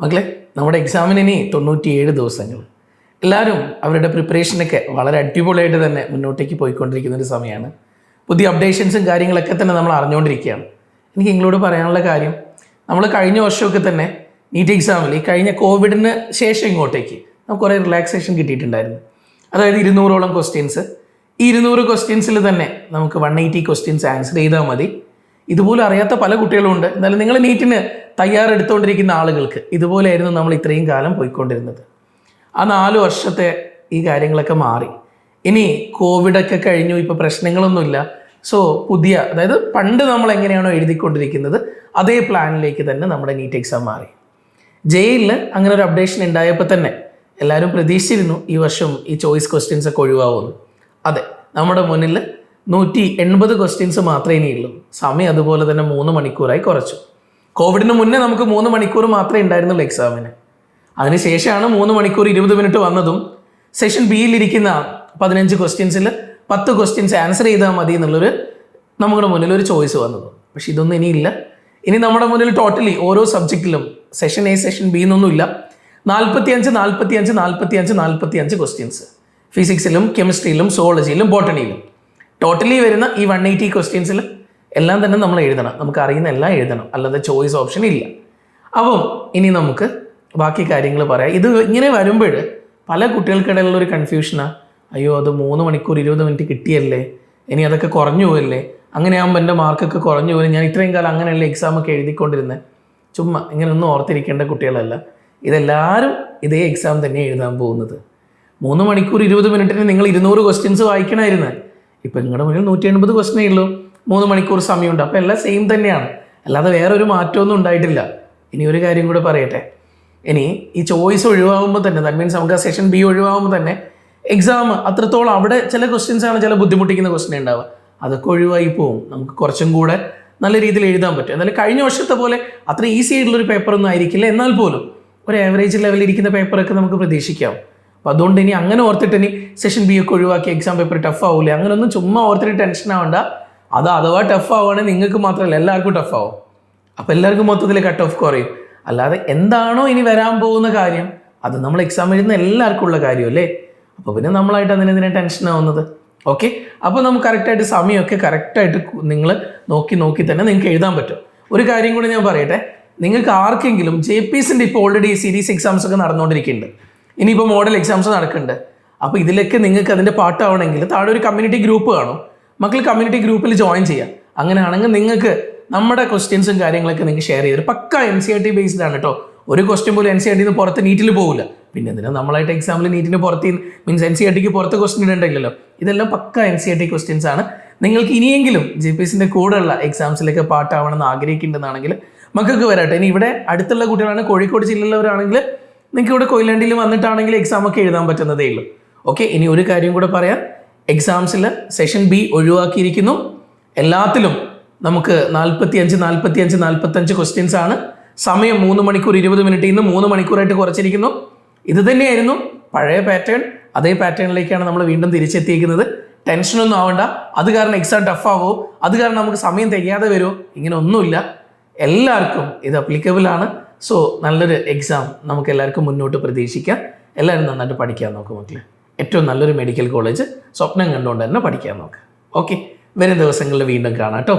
മക്കളെ നമ്മുടെ എക്സാമിന് ഇനി തൊണ്ണൂറ്റിയേഴ് ദിവസങ്ങൾ. എല്ലാവരും അവരുടെ പ്രിപ്പറേഷനൊക്കെ വളരെ അടിപൊളിയായിട്ട് തന്നെ മുന്നോട്ടേക്ക് പോയിക്കൊണ്ടിരിക്കുന്ന ഒരു സമയമാണ്. പുതിയ അപ്ഡേഷൻസും കാര്യങ്ങളൊക്കെ തന്നെ നമ്മൾ അറിഞ്ഞുകൊണ്ടിരിക്കുകയാണ്. എനിക്ക് നിങ്ങളോട് പറയാനുള്ള കാര്യം നമ്മൾ കഴിഞ്ഞ വർഷമൊക്കെ തന്നെ നീറ്റ് എക്സാമിൽ ഈ കഴിഞ്ഞ കോവിഡിന് ശേഷം ഇങ്ങോട്ടേക്ക് നമുക്ക് കുറേ റിലാക്സേഷൻ കിട്ടിയിട്ടുണ്ടായിരുന്നു. അതായത് ഇരുന്നൂറോളം ക്വസ്റ്റ്യൻസ് ഈ ഇരുന്നൂറ് ക്വസ്റ്റ്യൻസിൽ തന്നെ നമുക്ക് വൺ എയ്റ്റി ക്വസ്റ്റ്യൻസ് ആൻസർ ചെയ്താൽ മതി. ഇതുപോലും അറിയാത്ത പല കുട്ടികളും ഉണ്ട്. എന്നാലും നിങ്ങൾ നീറ്റിന് തയ്യാറെടുത്തുകൊണ്ടിരിക്കുന്ന ആളുകൾക്ക് ഇതുപോലെയായിരുന്നു നമ്മൾ ഇത്രയും കാലം പോയിക്കൊണ്ടിരുന്നത്. ആ നാല് വർഷത്തെ ഈ കാര്യങ്ങളൊക്കെ മാറി. ഇനി കോവിഡൊക്കെ കഴിഞ്ഞു ഇപ്പോൾ പ്രശ്നങ്ങളൊന്നുമില്ല. സോ പുതിയ അതായത് പണ്ട് നമ്മൾ എങ്ങനെയാണോ എഴുതിക്കൊണ്ടിരിക്കുന്നത് അതേ പ്ലാനിലേക്ക് തന്നെ നമ്മുടെ നീറ്റ് എക്സാം മാറി. ജയിലിൽ അങ്ങനെ ഒരു അപ്ഡേഷൻ ഉണ്ടായപ്പോൾ തന്നെ എല്ലാവരും പ്രതീക്ഷിച്ചിരുന്നു ഈ വർഷം ഈ ചോയ്സ് ക്വസ്റ്റ്യൻസ് ഒക്കെ ഒഴിവാകുമെന്ന് അതെ നമ്മുടെ മുന്നിൽ നൂറ്റി എൺപത് ക്വസ്റ്റ്യൻസ് മാത്രമേ ഇനിയുള്ളൂ സമയം അതുപോലെ തന്നെ മൂന്ന് മണിക്കൂറായി കുറച്ചു. കോവിഡിന് മുന്നേ നമുക്ക് മൂന്ന് മണിക്കൂർ മാത്രമേ ഉണ്ടായിരുന്നുള്ളൂ എക്സാമിന് അതിനുശേഷമാണ് മൂന്ന് മണിക്കൂർ ഇരുപത് മിനിറ്റ് വന്നതും സെഷൻ ബിയിലിരിക്കുന്ന പതിനഞ്ച് ക്വസ്റ്റ്യൻസിൽ പത്ത് ക്വസ്റ്റ്യൻസ് ആൻസർ ചെയ്താൽ മതി എന്നുള്ളൊരു നമ്മുടെ മുന്നിൽ ഒരു ചോയ്സ് വന്നത്. പക്ഷെ ഇതൊന്നും ഇനിയില്ല ഇനി നമ്മുടെ മുന്നിൽ ടോട്ടലി ഓരോ സബ്ജക്റ്റിലും സെഷൻ എ സെഷൻ ബി എന്നൊന്നുമില്ല നാൽപ്പത്തി അഞ്ച് നാൽപ്പത്തി അഞ്ച് നാൽപ്പത്തി അഞ്ച് നാൽപ്പത്തി അഞ്ച് ക്വസ്റ്റ്യൻസ് ഫിസിക്സിലും കെമിസ്ട്രിയിലും സോളജിയിലും ബോട്ടണിയിലും ടോട്ടലി വരുന്ന ഈ വൺ എയ്റ്റി ക്വസ്റ്റ്യൻസിൽ എല്ലാം തന്നെ നമ്മൾ എഴുതണം. നമുക്ക് അറിയുന്ന എല്ലാം എഴുതണം. അല്ലാതെ ചോയ്സ് ഓപ്ഷൻ ഇല്ല. അപ്പം ഇനി നമുക്ക് ബാക്കി കാര്യങ്ങൾ പറയാം. ഇത് ഇങ്ങനെ വരുമ്പോൾ പല കുട്ടികൾക്കിടയിലുള്ള ഒരു കൺഫ്യൂഷനാണ് അയ്യോ അത് മൂന്ന് മണിക്കൂർ ഇരുപത് മിനിറ്റ് കിട്ടിയല്ലേ? ഇനി അതൊക്കെ കുറഞ്ഞു പോയല്ലേ അങ്ങനെയാകുമ്പോൾ എന്റെ മാർക്കൊക്കെ കുറഞ്ഞു പോലും ഞാൻ ഇത്രയും കാലം അങ്ങനെയല്ല എക്സാം ഒക്കെ എഴുതിക്കൊണ്ടിരുന്നത് ചുമ്മാ ഇങ്ങനെ ഒന്നും ഓർത്തിരിക്കേണ്ട കുട്ടികളല്ല. ഇതെല്ലാവരും ഇതേ എക്സാം തന്നെ എഴുതാൻ പോകുന്നത്. മൂന്ന് മണിക്കൂർ ഇരുപത് മിനിറ്റിന് നിങ്ങൾ ഇരുന്നൂറ് ക്വസ്റ്റ്യൻസ് വായിക്കണമായിരുന്നു ഇപ്പം നിങ്ങളുടെ മുന്നിൽ നൂറ്റി എൺപത് ക്വസ്റ്റനേ ഉള്ളൂ മൂന്ന് മണിക്കൂർ സമയമുണ്ട്. അപ്പോൾ എല്ലാം സെയിം തന്നെയാണ്. അല്ലാതെ വേറെ ഒരു മാറ്റമൊന്നും ഉണ്ടായിട്ടില്ല. ഇനി ഒരു കാര്യം കൂടെ പറയട്ടെ. ഇനി ഈ ചോയ്സ് ഒഴിവാകുമ്പോൾ തന്നെ ദാറ്റ് മീൻസ് നമുക്ക് ആ സെഷൻ ബി ഒഴിവാകുമ്പോൾ തന്നെ എക്സാം അത്രത്തോളം അവിടെ ചില ക്വസ്റ്റ്യൻസ് ആണ് ചില ബുദ്ധിമുട്ടിക്കുന്ന ക്വസ്റ്റ്യൻ ഉണ്ടാവുക. അതൊക്കെ ഒഴിവായി പോവും. നമുക്ക് കുറച്ചും കൂടെ നല്ല രീതിയിൽ എഴുതാൻ പറ്റും. എന്നാലും കഴിഞ്ഞ വർഷത്തെ പോലെ അത്ര ഈസി ആയിട്ടുള്ളൊരു പേപ്പറൊന്നും ആയിരിക്കില്ല. എന്നാൽ പോലും ഒരു ആവറേജ് ലെവലിൽ ഇരിക്കുന്ന പേപ്പറൊക്കെ നമുക്ക് പ്രതീക്ഷിക്കാം. അപ്പോൾ അതുകൊണ്ട് ഇനി അങ്ങനെ ഓർത്തിട്ട് ഇനി സെഷൻ ബി ഒക്കെ ഒഴിവാക്കി എക്സാം പേപ്പർ ടഫ് ആവില്ല അങ്ങനെയൊന്നും ചുമ്മാ ഓർത്തിട്ട് ടെൻഷൻ ആവണ്ട. അത് അഥവാ ടഫ് ആവുകയാണെങ്കിൽ നിങ്ങൾക്ക് മാത്രമല്ല എല്ലാവർക്കും ടഫ് ആവും. അപ്പോൾ എല്ലാവർക്കും മൊത്തത്തിൽ കട്ട് ഓഫ് കുറയും. അല്ലാതെ എന്താണോ ഇനി വരാൻ പോകുന്ന കാര്യം അത് നമ്മൾ എക്സാം എഴുതുന്ന എല്ലാവർക്കും ഉള്ള കാര്യമല്ലേ? അപ്പോൾ പിന്നെ നമ്മളായിട്ട് അതിനെതിനെ ടെൻഷൻ ആവുന്നത്? ഓക്കെ അപ്പോൾ നമുക്ക് കറക്റ്റായിട്ട് സമയമൊക്കെ കറക്റ്റായിട്ട് നിങ്ങൾ നോക്കി നോക്കി തന്നെ നിങ്ങൾക്ക് എഴുതാൻ പറ്റും. ഒരു കാര്യം കൂടി ഞാൻ പറയട്ടെ. നിങ്ങൾക്ക് ആർക്കെങ്കിലും ജെ പി എസിന്റെ ഇപ്പോൾ ഓൾറെഡി സീരീസ് എക്സാംസ് ഒക്കെ നടന്നുകൊണ്ടിരിക്കുന്നുണ്ട്. ഇനിയിപ്പോൾ മോഡൽ എക്സാംസ് നടക്കുന്നുണ്ട് അപ്പോൾ ഇതിലൊക്കെ നിങ്ങൾക്ക് അതിന്റെ പാട്ടാവണമെങ്കിൽ താഴെ ഒരു കമ്മ്യൂണിറ്റി ഗ്രൂപ്പ് കാണും. മക്കൾ കമ്മ്യൂണിറ്റി ഗ്രൂപ്പിൽ ജോയിൻ ചെയ്യാം. അങ്ങനെയാണെങ്കിൽ നിങ്ങൾക്ക് നമ്മുടെ ക്വസ്റ്റ്യൻസും കാര്യങ്ങളൊക്കെ നിങ്ങൾക്ക് ഷെയർ ചെയ്ത് pakka N C R T based ആണ് കേട്ടോ ഒരു ക്വസ്റ്റ്യൻ പോലും എൻ സി ആർ ടിന്ന് പുറത്ത് നീറ്റിൽ പോകില്ല പിന്നെ എന്തിനാ നമ്മളായിട്ട് എക്സാമിൽ നീറ്റിന് പുറത്ത് മീൻസ് എൻ സി ആർ ടിക്ക് പുറത്ത് ക്വസ്റ്റ്യൻ ഉണ്ടെങ്കിലല്ലോ ഇതെല്ലാം pakka N C R T questions ആണ്. നിങ്ങൾക്ക് ഇനിയെങ്കിലും ജെ പി എസിന്റെ കൂടെയുള്ള എക്സാംസിലൊക്കെ പാട്ടാവണമെന്ന് ആഗ്രഹിക്കുന്നുണ്ടെന്നാണെങ്കിൽ മക്കൾക്ക് വരാട്ടെ. ഇനി ഇവിടെ അടുത്തുള്ള കുട്ടികളാണ് കോഴിക്കോട് ജില്ലയിലുള്ളവരാണെങ്കിൽ നിങ്ങൾക്ക് ഇവിടെ കൊയിലാണ്ടിയിൽ വന്നിട്ടാണെങ്കിൽ എക്സാം ഒക്കെ എഴുതാൻ പറ്റുന്നതേ ഉള്ളൂ. ഓക്കെ ഇനി ഒരു കാര്യം കൂടെ പറയാം. എക്സാംസിൽ സെഷൻ ബി ഒഴിവാക്കിയിരിക്കുന്നു. എല്ലാത്തിലും നമുക്ക് നാൽപ്പത്തി അഞ്ച് നാൽപ്പത്തി അഞ്ച് നാൽപ്പത്തഞ്ച് ക്വസ്റ്റ്യൻസ് ആണ്. സമയം മൂന്ന് മണിക്കൂർ ഇരുപത് മിനിറ്റിൽ നിന്ന് മൂന്ന് മണിക്കൂറായിട്ട് കുറച്ചിരിക്കുന്നു. ഇത് തന്നെയായിരുന്നു പഴയ പാറ്റേൺ അതേ പാറ്റേണിലേക്കാണ് നമ്മൾ വീണ്ടും തിരിച്ചെത്തിയിരിക്കുന്നത്. ടെൻഷനൊന്നും ആവണ്ട. അത് കാരണം എക്സാം ടഫാവോ അത് കാരണം നമുക്ക് സമയം തികയാതെ വരുമോ ഇങ്ങനെ ഒന്നുമില്ല. എല്ലാവർക്കും ഇത് അപ്ലിക്കബിൾ ആണ്. സോ നല്ലൊരു എക്സാം നമുക്ക് എല്ലാവർക്കും മുന്നോട്ട് പ്രതീക്ഷിക്കാം. എല്ലാവരും നന്നായിട്ട് പഠിക്കാൻ നോക്കും മക്കളെ. ഏറ്റവും നല്ലൊരു മെഡിക്കൽ കോളേജ് സ്വപ്നം കണ്ടുകൊണ്ട് തന്നെ പഠിക്കാൻ നോക്കുക ഓക്കെ വരും ദിവസങ്ങളിൽ വീണ്ടും കാണാം കേട്ടോ.